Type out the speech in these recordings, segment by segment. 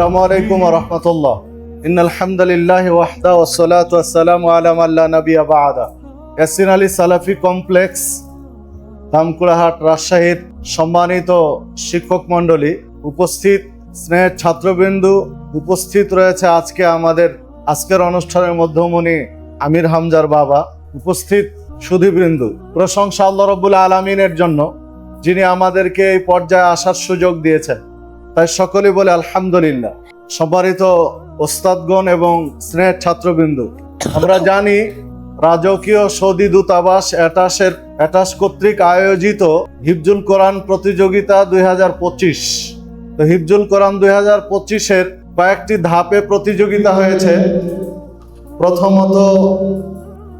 আসসালামু আলাইকুম রহমতুল্লাহ। ইন আলহামদুলিল্লাহ ওয়াহদা ওয়াসসালাতু ওয়াসসালামু আলা মান লা নাবিয়্যা বা'দা। ইয়াসিন আলী সালাফি কমপ্লেক্স দামকুড়াহাট রাজশাহীর সম্মানিত শিক্ষক মণ্ডলী উপস্থিত, স্নেহের ছাত্রবিন্দু উপস্থিত রয়েছে আজকে আমাদের, আজকের অনুষ্ঠানের মধ্যমণি আমির হামজার বাবা উপস্থিত সুধীবৃন্দু। প্রশংসা আল্লাহ রব্বুল আলমিনের জন্য যিনি আমাদেরকে এই পর্যায়ে আসার সুযোগ দিয়েছেন। তাই সকলে বলে আলহামদুলিল্লাহ। সম্মানিত ওস্তাদগণ এবং স্নেহের ছাত্রবৃন্দ, আমরা জানি রাজকীয় সৌদি দূতাবাস অ্যাটাসের অ্যাটাস কর্তৃক আয়োজিত হিফজুল কোরআন প্রতিযোগিতা দু হাজার পঁচিশ। তো হিফজুল কোরআন দুই হাজার পঁচিশের কয়েকটি ধাপে প্রতিযোগিতা হয়েছে। প্রথমত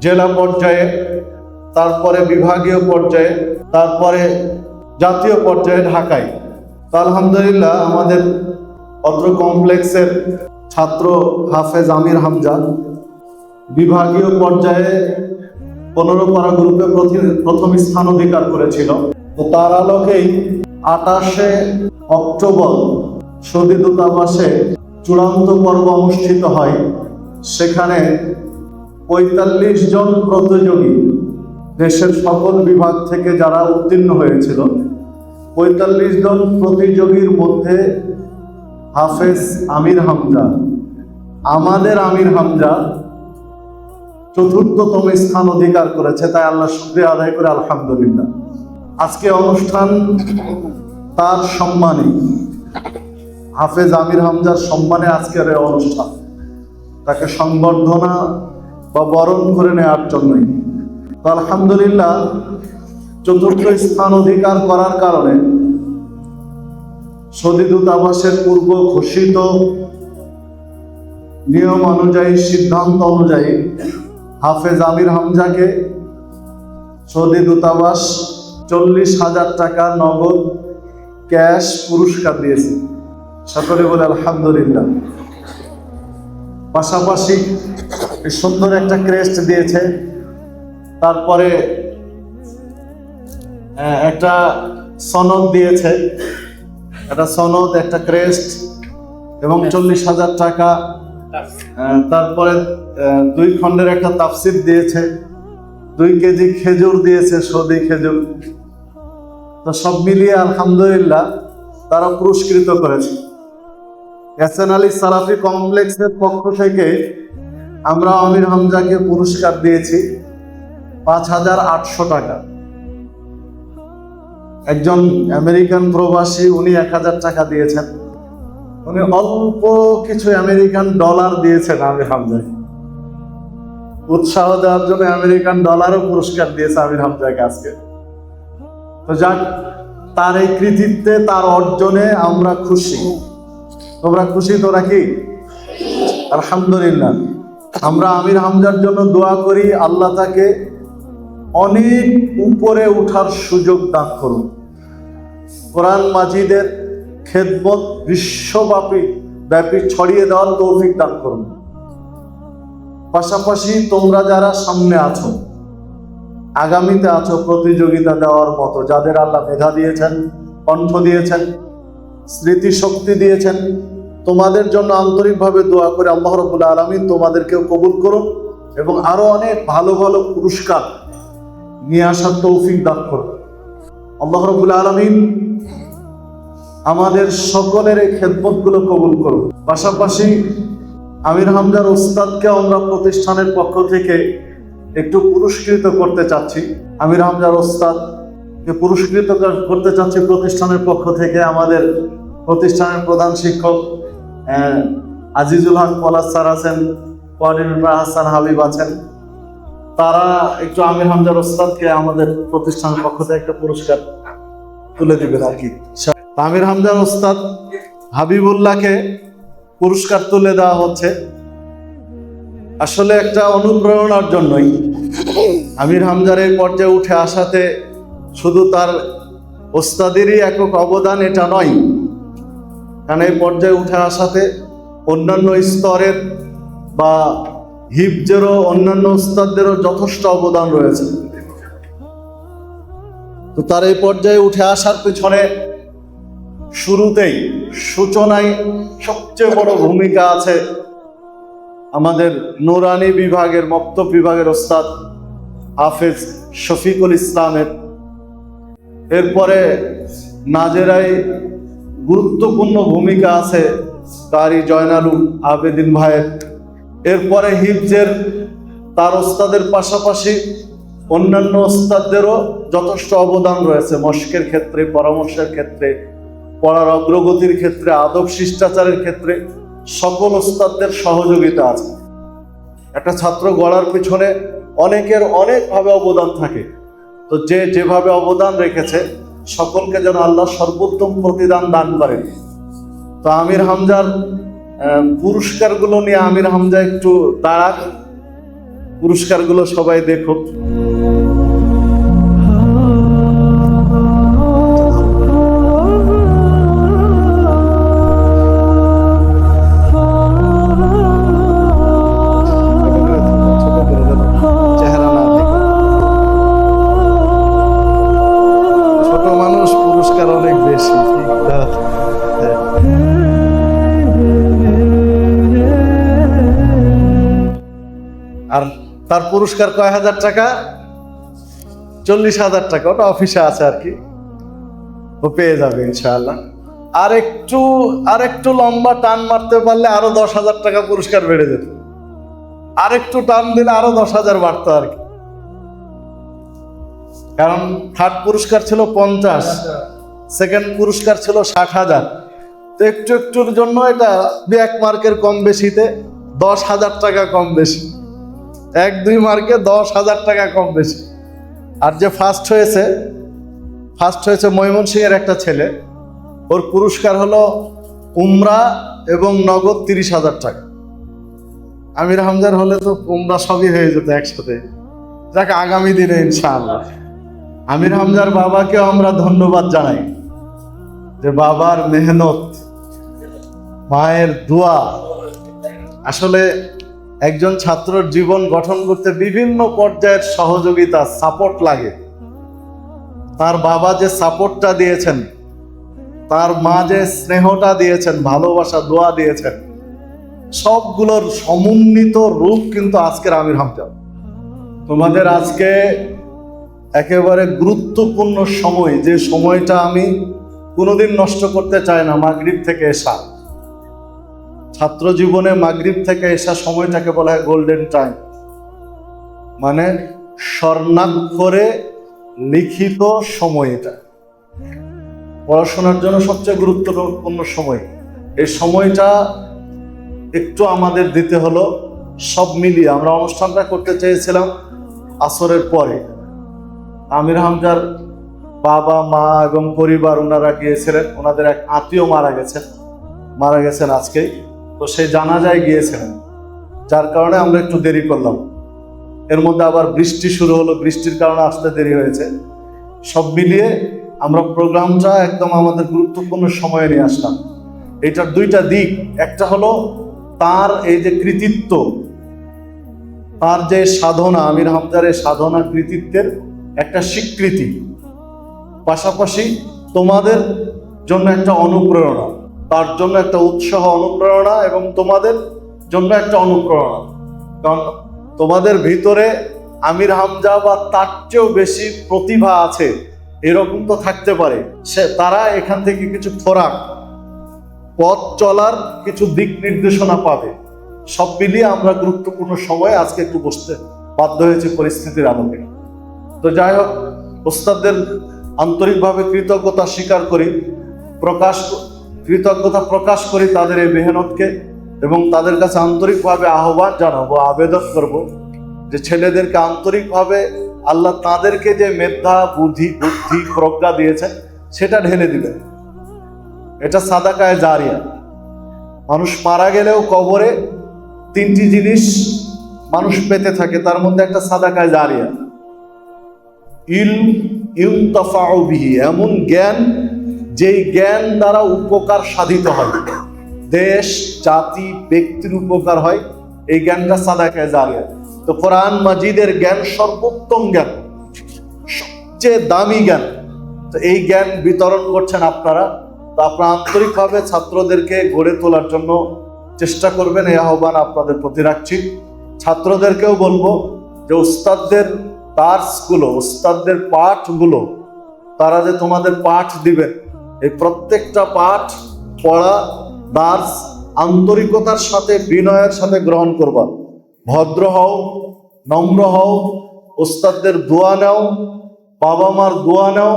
জেলা পর্যায়ে, তারপরে বিভাগীয় পর্যায়ে, তারপরে জাতীয় পর্যায়ে ঢাকায়। তো আলহামদুলিল্লাহ আমাদের অত্র কমপ্লেক্সের ছাত্র হাফেজ আমির হামজা বিভাগীয় পর্যায়ে পনেরো পারা গ্রুপে প্রথি- প্রথম স্থান অধিকার করেছিল। তো তার আলোকেই আটাশে অক্টোবর সৌদি দূতাবাসে চূড়ান্ত পর্ব অনুষ্ঠিত হয়। সেখানে পঁয়তাল্লিশ জন প্রতিযোগী দেশের সকল বিভাগ থেকে যারা উত্তীর্ণ হয়েছিল। পঁয়তাল্লিশ জন প্রতিযোগীর মধ্যে হাফেজ আমির হামজা। আমাদের আমির হামজা চতুর্থতম স্থান অধিকার করেছে, তাই আল্লাহ শুক্রিয়া আদায় করে, আলহামদুলিল্লাহ। আজকে অনুষ্ঠান তার সম্মানে, হাফেজ আমির হামজার সম্মানে আজকের এই অনুষ্ঠান। তাকে সংবর্ধনা বা বরণ করে নেওয়ার জন্যই। তো আলহামদুলিল্লাহ চতুর্থ স্থান অধিকার করার কারণে সৌদি দূতাবাসের পূর্ব ঘোষিত নিয়ম অনুযায়ী, সিদ্ধান্ত অনুযায়ী হাফেজ আমির হামজাকে সৌদি দূতাবাস চল্লিশ হাজার টাকা নগদ ক্যাশ পুরস্কার দিয়েছে। সকলে বলে আলহামদুলিল্লাহ। পাশাপাশি সুন্দর একটা ক্রেস্ট দিয়েছে। তারপরে একটা সনদ দিয়েছে। একটা সনদ একটা ক্রেস্ট এবং চল্লিশ হাজার টাকা। তারপরে দুই খণ্ডের একটা তাফসির দিয়েছে। দুই কেজি খেজুর দিয়েছে সৌদি খেজুর। তো সব মিলিয়ে আলহামদুলিল্লাহ তারা পুরস্কৃত করেছে। এসএন আলী সালাফি কমপ্লেক্সের পক্ষ থেকে আমরা আমির হামজাকে পুরস্কার দিয়েছি পাঁচ হাজার আটশো টাকা। একজন আমেরিকান প্রবাসী, উনি এক হাজার টাকা দিয়েছেন। উনি অল্প কিছু আমেরিকান ডলার দিয়েছেন আমির হামজাকে উৎসাহ দেওয়ার জন্য আমেরিকান ডলারও পুরস্কার দিয়েছে আমির হামজাকে আজকে তো যাক, তার এই কৃতিত্বে, তার অর্জনে আমরা খুশি। তোমরা খুশি তো নাকি আলহামদুলিল্লাহ। আমরা আমির হামজার জন্য দোয়া করি, আল্লাহ তাকে অনেক উপরে ওঠার সুযোগ দান করুন। কোরআন মাজিদের খেদমত বিশ্বব্যাপী, ব্যাপী ছড়িয়ে দেওয়ার তৌফিক দান করুন। পাশাপাশি তোমরা যারা সামনে আছো, আগামীতে আছো প্রতিযোগিতা দেওয়ার মতো, যাদের আল্লাহ মেধা দিয়েছেন, কণ্ঠ দিয়েছেন, স্মৃতিশক্তি দিয়েছেন, তোমাদের জন্য আন্তরিকভাবে দোয়া করে আল্লাহ রবুল্লা আলমিন তোমাদেরকেও কবুল করুন এবং আরও অনেক ভালো ভালো পুরস্কার নিয়ে আসার তৌফিক দান করুন আল্লাহ রবুল্লা আলমিন আমাদের সকলের এই খেদমতগুলো কবুল করুন। পাশাপাশি আমির হামজার ওস্তাদকে আমরা প্রতিষ্ঠানের পক্ষ থেকে একটু পুরস্কৃত করতে চাচ্ছি। আমির হামজার ওস্তাদকে পুরস্কৃত করতে চাচ্ছি প্রতিষ্ঠানের পক্ষ থেকে আমাদের প্রতিষ্ঠানের প্রধান শিক্ষক আজিজুল হক পলাশ স্যার আছেন কোয়ার্ডিনেটর হাসান হাবিব আছেন। তারা একটু আমির হামজার ওস্তাদকে আমাদের প্রতিষ্ঠানের পক্ষ থেকে একটা পুরস্কার তুলে দিবেন আর কি। আমির হামজার ওস্তাদ হাবিবুল্লাহকে পুরস্কার তুলে দেওয়া হচ্ছে। আসলে একটা অনুপ্রেরণার জন্যই আমির হামজার এই পর্যায়ে উঠে আসাতে শুধু তার ওস্তাদেরই একক অবদান এটা নয়, কারণ এই পর্যায়ে উঠে আসাতে অন্যান্য স্তরের বা হিপজেরও অন্যান্য ওস্তাদদেরও যথেষ্ট অবদান রয়েছে। তো তার এই পর্যায়ে উঠে আসার পিছনে শুরুতেই সূচনায় সবচেয়ে বড় ভূমিকা আছে আমাদের নুরানি বিভাগের মক্তব বিভাগের ওস্তাদ হাফেজ শফিকুল ইসলামের। এরপরে নাজেরাই গুরুত্বপূর্ণ ভূমিকা আছে কারি জয়নালু আবেদিন ভাইয়ের। এরপরে হিফজের তার ওস্তাদের পাশাপাশি অন্যান্য ওস্তাদদেরও যথেষ্ট অবদান রয়েছে। মস্কের ক্ষেত্রে, পরামর্শের ক্ষেত্রে, পড়ার অগ্রগতির ক্ষেত্রে, আদব শিষ্টাচারের ক্ষেত্রে সকল ওস্তাদদের সহযোগিতা আছে। একটা ছাত্র গড়ার পিছনে অনেকের অনেকভাবে অবদান থাকে। তো যে যেভাবে অবদান রেখেছে, সকলকে যেন আল্লাহ সর্বোত্তম প্রতিদান দান করেন তো আমির হামজার পুরস্কারগুলো নিয়ে আমির হামজা একটু দাঁড়াক। পুরস্কারগুলো সবাই দেখুক। পুরস্কার কয় হাজার টাকা? চল্লিশ হাজার টাকা, ওটা অফিসে আছে আর কি। ও পেয়ে যাবে ইনশাআল্লাহ। আর একটু আর একটু লম্বা টান মারতে পারলে আরও দশ হাজার টাকা পুরস্কার বেড়ে যেত। আর একটু টান দিলে আরও দশ হাজার বাড়তো আর কি। কারণ থার্ড পুরস্কার ছিল পঞ্চাশ সেকেন্ড পুরস্কার ছিল ষাট হাজার। তো একটু একটুর জন্য এটা এক মার্কের কম বেশিতে দশ হাজার টাকা কম বেশি। এক, দুই মার্কে দশ হাজার টাকা কম বেশি। আর যে ফার্স্ট হয়েছে ফার্স্ট হয়েছে ময়মনসিংহের একটা ছেলে। ওর পুরস্কার হলো উমরা এবং নগদ তিরিশ হাজার টাকা। আমির হামজার হলে তো উমরা সবই হয়ে যেত একসাথে। যাক, আগামী দিনে ইনশাআল্লাহ। আমির হামজার বাবাকেও আমরা ধন্যবাদ জানাই যে বাবার মেহনত, মায়ের দোয়া। আসলে একজন ছাত্রর জীবন গঠন করতে বিভিন্ন পর্যায়ের সহযোগিতা সাপোর্ট লাগে। তার বাবা যে সাপোর্টটা দিয়েছেন, তার মা যে স্নেহটা দিয়েছেন, ভালোবাসা, দোয়া দিয়েছেন, সবগুলোর সমন্বিত রূপ কিন্তু আজকের আমির হামজা। তোমাদের আজকে একেবারে গুরুত্বপূর্ণ সময়, যে সময়টা আমি কোনোদিন নষ্ট করতে চাই না, মাগরিব থেকে এসা ছাত্র জীবনে মাগরিব থেকে এসা সময়টাকে বলা হয় গোল্ডেন টাইম মানে স্বর্ণাক্ষরে লিখিত সময় এটা। পড়াশোনার জন্য সবচেয়ে গুরুত্বপূর্ণ সময়। এই সময়টা একটু আমাদের দিতে হলো, সব মিলিয়ে। আমরা অনুষ্ঠানটা করতে চেয়েছিলাম আসরের পরে। আমির হামজার বাবা, মা এবং পরিবার ওনারা গিয়েছিলেন। ওনাদের এক আত্মীয় মারা গেছেন। মারা গেছেন আজকেই। তো সেই জানাজায় গিয়েছিলেন যার কারণে আমরা একটু দেরি করলাম। এর মধ্যে আবার বৃষ্টি শুরু হলো, বৃষ্টির কারণে আসতে দেরি হয়েছে। সব মিলিয়ে আমরা প্রোগ্রামটা একদম আমাদের গুরুত্বপূর্ণ সময়ে নিয়ে আসলাম। এটার দুইটা দিক, একটা হলো তার এই যে কৃতিত্ব, তার যে সাধনা, আমির হামজার এই সাধনা কৃতিত্বের একটা স্বীকৃতি। পাশাপাশি তোমাদের জন্য একটা অনুপ্রেরণা। তার জন্য একটা উৎসাহ, অনুপ্রেরণা এবং তোমাদের জন্য একটা অনুপ্রেরণা। কারণ তোমাদের ভিতরে আমির হামজা বা তার চেয়েও বেশি প্রতিভা আছে, এরকম তো থাকতে পারে। সে, তারা এখান থেকে কিছু খোরাক, পথ চলার কিছু দিক নির্দেশনা পাবে। সব মিলিয়ে আমরা গুরুত্বপূর্ণ সময়ে আজকে একটু বসতে বাধ্য হয়েছে পরিস্থিতির আলোকে তো যাই হোক, ওস্তাদদের আন্তরিকভাবে কৃতজ্ঞতা স্বীকার করি। প্রকাশ কৃতজ্ঞতা প্রকাশ করি তাদের এই মেহনতকে এবং তাদের কাছে আন্তরিকভাবে আহ্বান জানাব, আবেদন করব যে ছেলেদেরকে আন্তরিকভাবে আল্লাহ তাদেরকে যে মেধা, বুদ্ধি বুদ্ধি, প্রজ্ঞা দিয়েছেন, সেটা ঢেলে দিবেন। এটা সাদাকায় জারিয়া। মানুষ মারা গেলেও কবরে তিনটি জিনিস মানুষ পেতে থাকে, তার মধ্যে একটা সাদাকায় জারিয়া। ইল ইউনতাফাউ বিহি, এমন জ্ঞান যেই জ্ঞান দ্বারা উপকার সাধিত হয়। দেশ, জাতি, ব্যক্তির উপকার হয়। এই জ্ঞানটা সাদাকায় জারিয়া তো কোরআন মাজিদের জ্ঞান সর্বোত্তম জ্ঞান, সবচেয়ে দামি জ্ঞান। তো এই জ্ঞান বিতরণ করছেন আপনারা। তা আপনারা আন্তরিকভাবে ছাত্রদেরকে গড়ে তোলার জন্য চেষ্টা করবেন। এই আহ্বান আপনাদের প্রতি রাখছি। ছাত্রদেরকেও বলব যে উস্তাদদের তার্সগুলো উস্তাদদের পাঠগুলো, তারা যে তোমাদের পাঠ দিবেন এই প্রত্যেকটা পাঠ পড়া, দার্স আন্তরিকতার সাথে, বিনয়ের সাথে গ্রহণ করবা। ভদ্র হও, নম্র হও, ওস্তাদদের দোয়া নাও বাবা মার দোয়া নাও,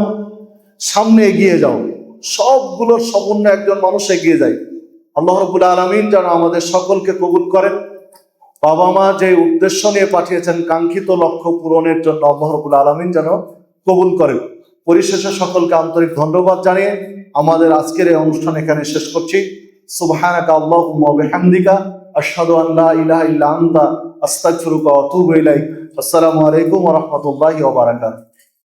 সামনে এগিয়ে যাও। সবগুলোর সমন্বয়ে একজন মানুষ এগিয়ে যায়। আল্লাহ রবুল আলমিন যেন আমাদের সকলকে কবুল করেন। বাবা মা যে উদ্দেশ্য নিয়ে পাঠিয়েছেন, কাঙ্ক্ষিত লক্ষ্য পূরণের জন্য আল্লাহ রবুল আলমিন যেন কবুল করেন। পরিশেষে সকলকে আন্তরিক ধন্যবাদ জানিয়ে আমাদের আজকের এই অনুষ্ঠান এখানে শেষ করছি। সুবহানাকা আল্লাহুম্মা আসসালামু আলাইকুম